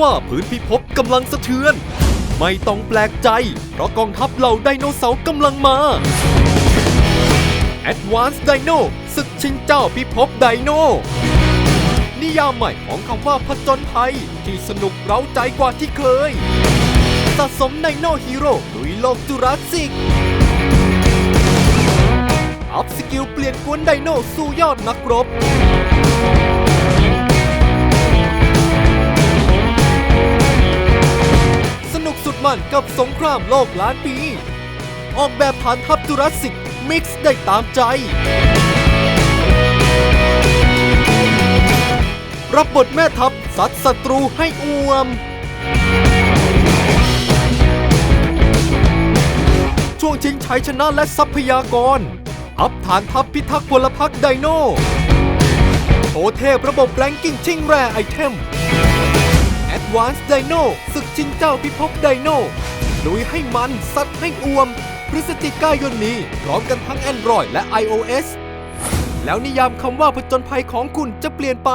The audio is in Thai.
ว่าพื้นพิภพกำลังสะเทือน ไม่ต้องแปลกใจ เพราะกองทัพเหล่าไดโนเสาร์กำลังมา Advanced Dino ศึกชิงเจ้าพิภพไดโนนิยามใหม่ของคำว่าผจญภัย ที่สนุกเร้าใจกว่าที่เคย สะสมไดโนฮีโร่ลุยโลกจุราสสิกอัพสกิลเปลี่ยนกวนไดโนสู่ยอดนักรบ มันกับสงครามโลกล้านปี ออกแบบฐานทัพจุราสสิกมิกซ์ได้ตามใจ รับบทแม่ทัพซัดศัตรูให้อ่วม ช่วงชิงชัยชนะและทรัพยากร อัพฐานทัพพิทักษ์พลพรรคไดโนโชว์เทพระบบแรงกิ้งชิงแร่ไอเทม Advanced Dino ศึกชิงเจ้าพิภพไดโนลุยให้มันซัดให้อวม พฤศจิกายนนี้ พร้อมกันทั้ง Android และ iOS แล้วนิยามคำว่าผจญภัยของคุณจะเปลี่ยนไป